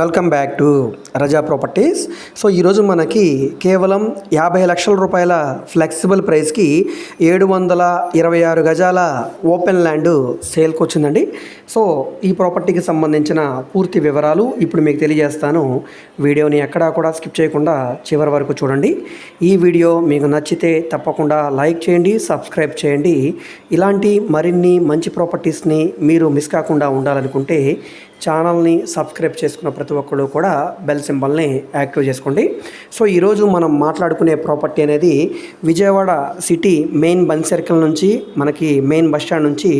Welcome back to Raza properties. So ఈరోజు మనకి కేవలం యాభై లక్షల రూపాయల ఫ్లెక్సిబుల్ ప్రైస్కి ఏడు వందల ఇరవై ఆరు గజాల ఓపెన్ ల్యాండ్ సేల్కి వచ్చిందండి. సో ఈ ప్రాపర్టీకి సంబంధించిన పూర్తి వివరాలు ఇప్పుడు మీకు తెలియజేస్తాను. వీడియోని ఎక్కడా కూడా స్కిప్ చేయకుండా చివరి వరకు చూడండి. ఈ వీడియో మీకు నచ్చితే తప్పకుండా లైక్ చేయండి సబ్స్క్రైబ్ చేయండి. ఇలాంటి మరిన్ని మంచి ప్రాపర్టీస్ని మీరు మిస్ కాకుండా ఉండాలనుకుంటే ఛానల్ని సబ్స్క్రైబ్ చేసుకున్న ప్రతి ఒక్కరు కూడా బెల్ సింబల్ని యాక్టివ్ చేసుకోండి. సో ఈరోజు మనం మాట్లాడుకునే ప్రాపర్టీ అనేది Vijayawada city main bunk circle నుంచి మనకి మెయిన్ బస్ స్టాండ్ నుంచి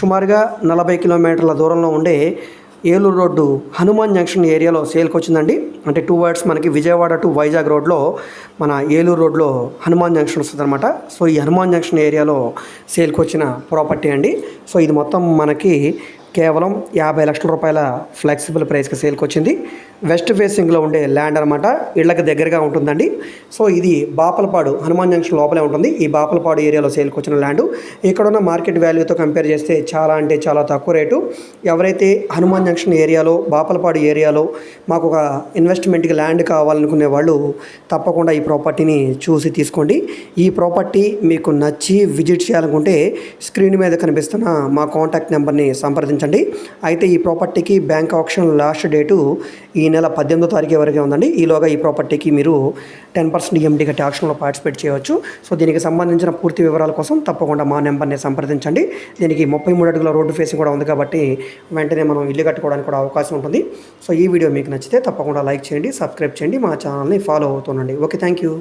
సుమారుగా నలభై కిలోమీటర్ల దూరంలో ఉండే ఏలూరు రోడ్డు హనుమాన్ జంక్షన్ ఏరియాలో సేల్కి వచ్చిందండి. అంటే టూ వర్డ్స్ మనకి విజయవాడ టు వైజాగ్ రోడ్లో మన ఏలూరు రోడ్లో హనుమాన్ జంక్షన్ వస్తుందన్నమాట. సో ఈ హనుమాన్ జంక్షన్ ఏరియాలో సేల్కి వచ్చిన ప్రాపర్టీ అండి. సో ఇది మొత్తం మనకి కేవలం యాభై లక్షల రూపాయల ఫ్లెక్సిబుల్ ప్రైస్కి సేల్కి వచ్చింది వెస్ట్ ఫేసింగ్లో ఉండే ల్యాండ్ అనమాట ఇళ్ళకి దగ్గరగా ఉంటుందండి. సో ఇది బాపలపాడు హనుమాన్ జంక్షన్ లోపలే ఉంటుంది. ఈ బాపలపాడు ఏరియాలో సేల్కి వచ్చిన ల్యాండ్. ఇక్కడ ఉన్న మార్కెట్ వాల్యూతో కంపేర్ చేస్తే చాలా అంటే చాలా తక్కువ రేటు. ఎవరైతే హనుమాన్ జంక్షన్ ఏరియాలో బాపలపాడు ఏరియాలో మాకు ఒక ఇన్వెస్ట్మెంట్కి ల్యాండ్ కావాలనుకునే వాళ్ళు తప్పకుండా ఈ ప్రాపర్టీని చూసి తీసుకోండి. ఈ ప్రాపర్టీ మీకు నచ్చి విజిట్ చేయాలనుకుంటే స్క్రీన్ మీద కనిపిస్తున్న మా కాంటాక్ట్ నెంబర్ని సంప్రదించండి. అయితే ఈ ప్రాపర్టీకి బ్యాంక్ ఆప్షన్ లాస్ట్ డేటు ఈ నెల పద్దెనిమిదో తారీఖు వరకే ఉందండి. ఈలోగా ఈ ప్రాపర్టీకి మీరు టెన్ పర్సెంట్ ఈఎండి కట్టి ఆక్షన్లో పార్టిసిపేట్ చేయవచ్చు. సో దీనికి సంబంధించిన పూర్తి వివరాల కోసం తప్పకుండా మా నెంబర్ని సంప్రదించండి. దీనికి ముప్పై మూడు అడుగుల రోడ్డు ఫేసింగ్ కూడా ఉంది కాబట్టి వెంటనే మనం ఇల్లు కట్టుకోవడానికి కూడా అవకాశం ఉంటుంది. సో ఈ వీడియో మీకు నచ్చితే తప్పకుండా లైక్ చేయండి సబ్స్క్రైబ్ చేయండి మా ఛానల్ని ఫాలో అవుతుండండి. Okay thank you.